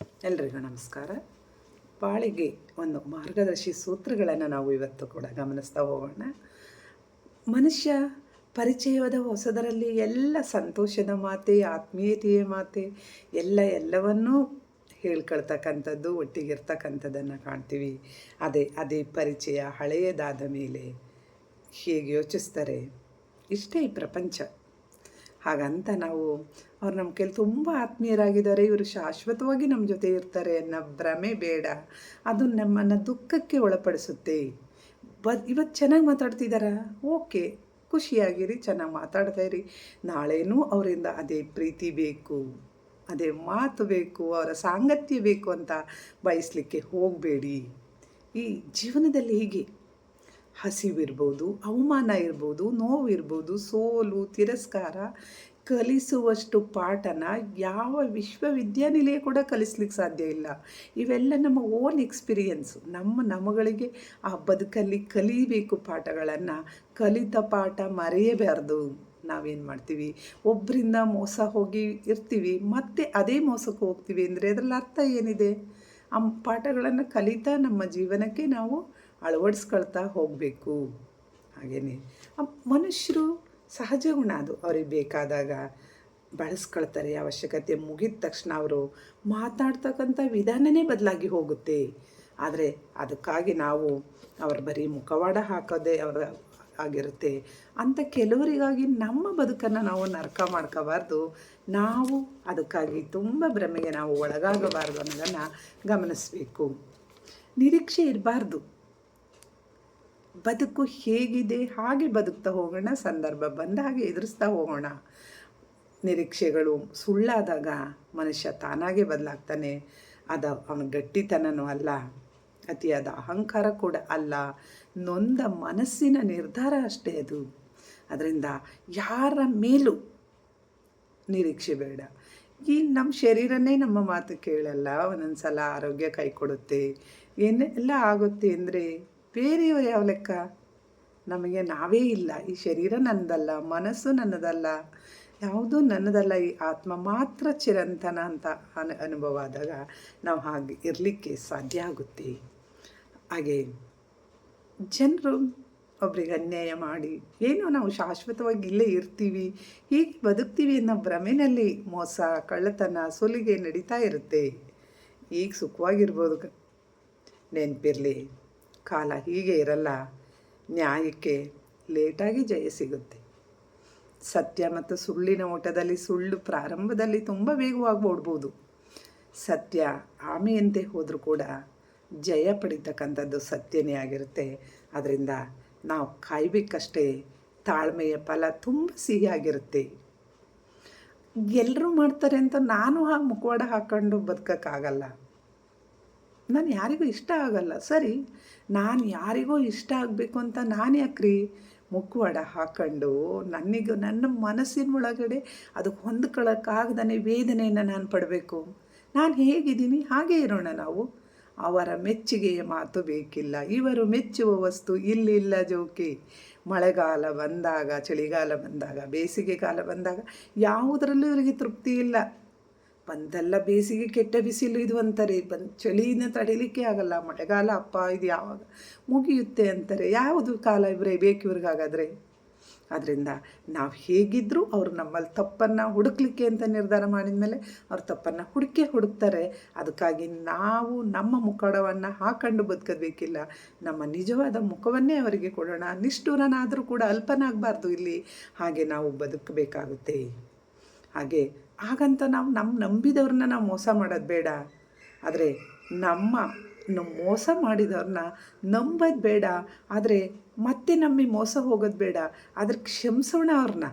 ಎಲ್ರಿಗೂ ನಮಸ್ಕಾರ. ಪಾಳಿಗೆ ಒಂದು ಮಾರ್ಗದರ್ಶಿ ಸೂತ್ರಗಳನ್ನು ನಾವು ಇವತ್ತು ಕೂಡ ಗಮನಿಸ್ತಾ ಹೋಗೋಣ. ಮನುಷ್ಯ ಪರಿಚಯವಾದ ಹೊಸದರಲ್ಲಿ ಎಲ್ಲ ಸಂತೋಷದ ಮಾತೆ, ಆತ್ಮೀಯತೆಯ ಮಾತೆ, ಎಲ್ಲ ಎಲ್ಲವನ್ನೂ ಹೇಳ್ಕೊಳ್ತಕ್ಕಂಥದ್ದು, ಒಟ್ಟಿಗಿರ್ತಕ್ಕಂಥದ್ದನ್ನು ಕಾಣ್ತೀವಿ. ಅದೇ ಅದೇ ಪರಿಚಯ ಹಳೆಯದಾದ ಮೇಲೆ ಹೇಗೆ ಯೋಚಿಸ್ತಾರೆ, ಇಷ್ಟೇ ಈ ಪ್ರಪಂಚ. ಹಾಗಂತ ನಾವು ಅವ್ರು ನಮ್ಮ ಕೈಲಿ ತುಂಬ ಆತ್ಮೀಯರಾಗಿದ್ದಾರೆ, ಇವರು ಶಾಶ್ವತವಾಗಿ ನಮ್ಮ ಜೊತೆ ಇರ್ತಾರೆ ಅನ್ನೋ ಭ್ರಮೆ ಬೇಡ. ಅದು ನಮ್ಮನ್ನು ದುಃಖಕ್ಕೆ ಒಳಪಡಿಸುತ್ತೆ. ಬ ಇವತ್ತು ಚೆನ್ನಾಗಿ ಮಾತಾಡ್ತಿದ್ದಾರಾ ಓಕೆ, ಖುಷಿಯಾಗಿರಿ, ಚೆನ್ನಾಗಿ ಮಾತಾಡ್ತಾ ಇರಿ. ನಾಳೆನೂ ಅವರಿಂದ ಅದೇ ಪ್ರೀತಿ ಬೇಕು, ಅದೇ ಮಾತು ಬೇಕು, ಅವರ ಸಾಂಗತ್ಯ ಬೇಕು ಅಂತ ಬಯಸಲಿಕ್ಕೆ ಹೋಗಬೇಡಿ. ಈ ಜೀವನದಲ್ಲಿ ಹೀಗೆ ಹಸಿವಿರ್ಬೋದು, ಅವಮಾನ ಇರ್ಬೋದು, ನೋವಿರ್ಬೋದು, ಸೋಲು, ತಿರಸ್ಕಾರ ಕಲಿಸುವಷ್ಟು ಪಾಠನ ಯಾವ ವಿಶ್ವವಿದ್ಯಾನಿಲಯ ಕೂಡ ಕಲಿಸ್ಲಿಕ್ಕೆ ಸಾಧ್ಯ ಇಲ್ಲ. ಇವೆಲ್ಲ ನಮ್ಮ ಓನ್ ಎಕ್ಸ್ಪೀರಿಯೆನ್ಸು. ನಮ್ಮ ನಮಗಳಿಗೆ ಆ ಬದುಕಲ್ಲಿ ಕಲಿಬೇಕು ಪಾಠಗಳನ್ನು. ಕಲಿತ ಪಾಠ ಮರೆಯಬಾರ್ದು. ನಾವೇನು ಮಾಡ್ತೀವಿ? ಒಬ್ಬರಿಂದ ಮೋಸ ಹೋಗಿ ಇರ್ತೀವಿ. ಮತ್ತೆ ಅದೇ ಮೋಸಕ್ಕೆ ಹೋಗ್ತೀವಿ ಅಂದರೆ ಅದರಲ್ಲಿ ಅರ್ಥ ಏನಿದೆ? ಆ ಪಾಠಗಳನ್ನು ಕಲಿತಾ ನಮ್ಮ ಜೀವನಕ್ಕೆ ನಾವು ಅಳವಡಿಸ್ಕೊಳ್ತಾ ಹೋಗಬೇಕು. ಹಾಗೆಯೇ ಮನುಷ್ಯರು ಸಹಜ ಗುಣ ಅದು. ಅವ್ರಿಗೆ ಬೇಕಾದಾಗ ಬಳಸ್ಕೊಳ್ತಾರೆ. ಅವಶ್ಯಕತೆ ಮುಗಿದ ತಕ್ಷಣ ಅವರು ಮಾತಾಡ್ತಕ್ಕಂಥ ವಿಧಾನನೇ ಬದಲಾಗಿ ಹೋಗುತ್ತೆ. ಆದರೆ ಅದಕ್ಕಾಗಿ ನಾವು ಅವ್ರ ಬರೀ ಮುಖವಾಡ ಹಾಕೋದೇ ಅವರ ಆಗಿರುತ್ತೆ. ಅಂತ ಕೆಲವರಿಗಾಗಿ ನಮ್ಮ ಬದುಕನ್ನು ನಾವು ನರಕ ಮಾಡ್ಕೋಬಾರ್ದು. ನಾವು ಅದಕ್ಕಾಗಿ ತುಂಬ ಭ್ರಮೆಗೆ ನಾವು ಒಳಗಾಗಬಾರ್ದು ಅನ್ನೋದನ್ನು ಗಮನಿಸಬೇಕು. ನಿರೀಕ್ಷೆ ಇರಬಾರ್ದು. ಬದುಕು ಹೇಗಿದೆ, ಹಾಗೆ ಬದುಕ್ತಾ ಹೋಗೋಣ, ಸಂದರ್ಭ ಬಂದ ಹಾಗೆ ಎದುರಿಸ್ತಾ ಹೋಗೋಣ. ನಿರೀಕ್ಷೆಗಳು ಸುಳ್ಳಾದಾಗ ಮನುಷ್ಯ ತಾನಾಗೆ ಬದಲಾಗ್ತಾನೆ. ಅದು ಅವನ ಗಟ್ಟಿತನನೂ ಅಲ್ಲ, ಅತಿಯಾದ ಅಹಂಕಾರ ಕೂಡ ಅಲ್ಲ. ನೊಂದ ಮನಸ್ಸಿನ ನಿರ್ಧಾರ ಅಷ್ಟೇ ಅದು. ಅದರಿಂದ ಯಾರ ಮೇಲೂ ನಿರೀಕ್ಷೆ ಬೇಡ. ಈ ನಮ್ಮ ಶರೀರನೇ ನಮ್ಮ ಮಾತು ಕೇಳಲ್ಲ. ಒಂದೊಂದು ಸಲ ಆರೋಗ್ಯ ಕೈ ಕೊಡುತ್ತೆ. ಏನೆಲ್ಲ ಆಗುತ್ತೆ ಅಂದರೆ ಬೇರೆಯವರು ಯಾವ ಲೆಕ್ಕ? ನಮಗೆ ನಾವೇ ಇಲ್ಲ. ಈ ಶರೀರ ನನ್ನದಲ್ಲ, ಮನಸ್ಸು ನನ್ನದಲ್ಲ, ಯಾವುದೂ ನನ್ನದಲ್ಲ. ಈ ಆತ್ಮ ಮಾತ್ರ ಚಿರಂತನ ಅಂತ ಅನು ಅನುಭವ ಆದಾಗ ನಾವು ಹಾಗೆ ಇರಲಿಕ್ಕೆ ಸಾಧ್ಯ ಆಗುತ್ತೆ. ಹಾಗೆ ಜನರು ಒಬ್ರಿಗೆ ಅನ್ಯಾಯ ಮಾಡಿ, ಏನೋ ನಾವು ಶಾಶ್ವತವಾಗಿ ಇಲ್ಲೇ ಇರ್ತೀವಿ, ಹೀಗೆ ಬದುಕ್ತೀವಿ ಅನ್ನೋ ಭ್ರಮೆನಲ್ಲಿ ಮೋಸ, ಕಳ್ಳತನ, ಸುಲಿಗೆ ನಡೀತಾ ಇರುತ್ತೆ. ಈಗ ಸುಖವಾಗಿರ್ಬೋದು ನೆನಪಿರಲಿ. ಕಾಲ ಹೀಗೆ ಇರಲ್ಲ. ನ್ಯಾಯಕ್ಕೆ ಲೇಟಾಗಿ ಜಯ ಸಿಗುತ್ತೆ. ಸತ್ಯ ಮತ್ತು ಸುಳ್ಳಿನ ಓಟದಲ್ಲಿ ಸುಳ್ಳು ಪ್ರಾರಂಭದಲ್ಲಿ ತುಂಬ ವೇಗವಾಗಿ ಓಡ್ಬೋದು. ಸತ್ಯ ಆಮೆಯಂತೆ ಹೋದರೂ ಕೂಡ ಜಯ ಪಡಿತಕ್ಕಂಥದ್ದು ಸತ್ಯನೇ ಆಗಿರುತ್ತೆ. ಅದರಿಂದ ನಾವು ಕಾಯಬೇಕಷ್ಟೇ. ತಾಳ್ಮೆಯ ಫಲ ತುಂಬ ಸಿಹಿಯಾಗಿರುತ್ತೆ. ಎಲ್ಲರೂ ಮಾಡ್ತಾರೆ ಅಂತ ನಾನು ಹಾಗೆ ಮುಖವಾಡ ಹಾಕ್ಕೊಂಡು ಬದುಕೋಕ್ಕಾಗಲ್ಲ. ನಾನು ಯಾರಿಗೂ ಇಷ್ಟ ಆಗಲ್ಲ. ಸರಿ, ನಾನು ಯಾರಿಗೂ ಇಷ್ಟ ಆಗಬೇಕು ಅಂತ ನಾನು ಯಾಕ್ರಿ? ಮುಖವಾಡ ಹಾಕೊಂಡು ನನಗೆ ನನ್ನ ಮನಸ್ಸಿನ ಒಳಗಡೆ ಅದಕ್ಕೆ ಹೊಂದ್ಕೊಳ್ಳೋಕ್ಕಾಗ್ದೇ ವೇದನೆಯನ್ನು ನಾನು ಪಡಬೇಕು. ನಾನು ಹೇಗಿದ್ದೀನಿ? ಹಾಗೇ ಇರೋಣ ನಾವು. ಅವರ ಮೆಚ್ಚುಗೆಯ ಮಾತು ಬೇಕಿಲ್ಲ. ಇವರು ಮೆಚ್ಚುವ ವಸ್ತು ಇಲ್ಲಿಲ್ಲ ಜೋಕಿ. ಮಳೆಗಾಲ ಬಂದಾಗ, ಚಳಿಗಾಲ ಬಂದಾಗ ಬೇಸಿಗೆ ಕಾಲ ಬಂದಾಗ ಯಾವುದರಲ್ಲೂ ಇವರಿಗೆ ತೃಪ್ತಿ ಇಲ್ಲ. ಬಂದೆಲ್ಲ ಬೇಸಿಗೆ ಕೆಟ್ಟ ಬಿಸಿಲು ಇದು ಅಂತಾರೆ. ಬಂದು ಚಳಿನ ತಡಿಲಿಕ್ಕೆ ಆಗಲ್ಲ, ಮಳೆಗಾಲ ಅಪ್ಪ ಇದು ಯಾವಾಗ ಮುಗಿಯುತ್ತೆ ಅಂತಾರೆ. ಯಾವುದು ಕಾಲ ಇವರೇ, ಬೇಕು ಇವ್ರಿಗಾಗಾದರೆ? ಅದರಿಂದ ನಾವು ಹೇಗಿದ್ದರೂ ಅವರು ನಮ್ಮಲ್ಲಿ ತಪ್ಪನ್ನು ಹುಡುಕ್ಲಿಕ್ಕೆ ಅಂತ ನಿರ್ಧಾರ ಮಾಡಿದ ಮೇಲೆ ಅವ್ರ ತಪ್ಪನ್ನು ಹುಡುಕೆ ಹುಡುಕ್ತಾರೆ. ಅದಕ್ಕಾಗಿ ನಾವು ನಮ್ಮ ಮುಖಡವನ್ನು ಹಾಕೊಂಡು ಬದುಕಬೇಕಿಲ್ಲ ನಮ್ಮ ನಿಜವಾದ ಮುಖವನ್ನೇ ಅವರಿಗೆ ಕೊಡೋಣ. ನಿಷ್ಠೂರನಾದರೂ ಕೂಡ ಅಲ್ಪನಾಗಬಾರ್ದು ಇಲ್ಲಿ. ಹಾಗೆ ನಾವು ಬದುಕಬೇಕಾಗುತ್ತೆ. ಹಾಗೆ ಹಾಗಂತ ನಾವು ನಮ್ಮ ನಂಬಿದವ್ರನ್ನ ನಾವು ಮೋಸ ಮಾಡೋದು ಬೇಡ. ಆದರೆ ನಮ್ಮ ನಮ್ಮ ಮೋಸ ಮಾಡಿದವ್ರನ್ನ ನಂಬೋದು ಬೇಡ. ಆದರೆ ಮತ್ತೆ ನಮಗೆ ಮೋಸ ಹೋಗೋದು ಬೇಡ. ಆದರೆ ಕ್ಷಮಿಸೋಣ ಅವ್ರನ್ನ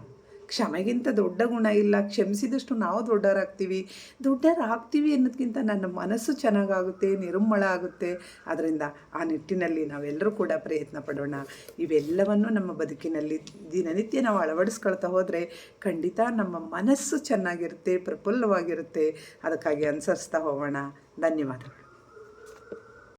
ಕ್ಷಮೆಗಿಂತ ದೊಡ್ಡ ಗುಣ ಇಲ್ಲ, ಕ್ಷಮಿಸಿದಷ್ಟು ನಾವು ದೊಡ್ಡರಾಗ್ತೀವಿ ದೊಡ್ಡರಾಗ್ತೀವಿ ಅನ್ನೋದಕ್ಕಿಂತ ನನ್ನ ಮನಸ್ಸು ಚೆನ್ನಾಗಾಗುತ್ತೆ, ನಿರ್ಮಳ ಆಗುತ್ತೆ. ಅದರಿಂದ ಆ ನಿಟ್ಟಿನಲ್ಲಿ ನಾವೆಲ್ಲರೂ ಕೂಡ ಪ್ರಯತ್ನ ಪಡೋಣ. ಇವೆಲ್ಲವನ್ನು ನಮ್ಮ ಬದುಕಿನಲ್ಲಿ ದಿನನಿತ್ಯ ನಾವು ಅಳವಡಿಸ್ಕೊಳ್ತಾ ಹೋದರೆ ಖಂಡಿತ ನಮ್ಮ ಮನಸ್ಸು ಚೆನ್ನಾಗಿರುತ್ತೆ, ಪ್ರಫುಲ್ಲವಾಗಿರುತ್ತೆ. ಅದಕ್ಕಾಗಿ ಅನುಸರಿಸ್ತಾ ಹೋಗೋಣ. ಧನ್ಯವಾದಗಳು.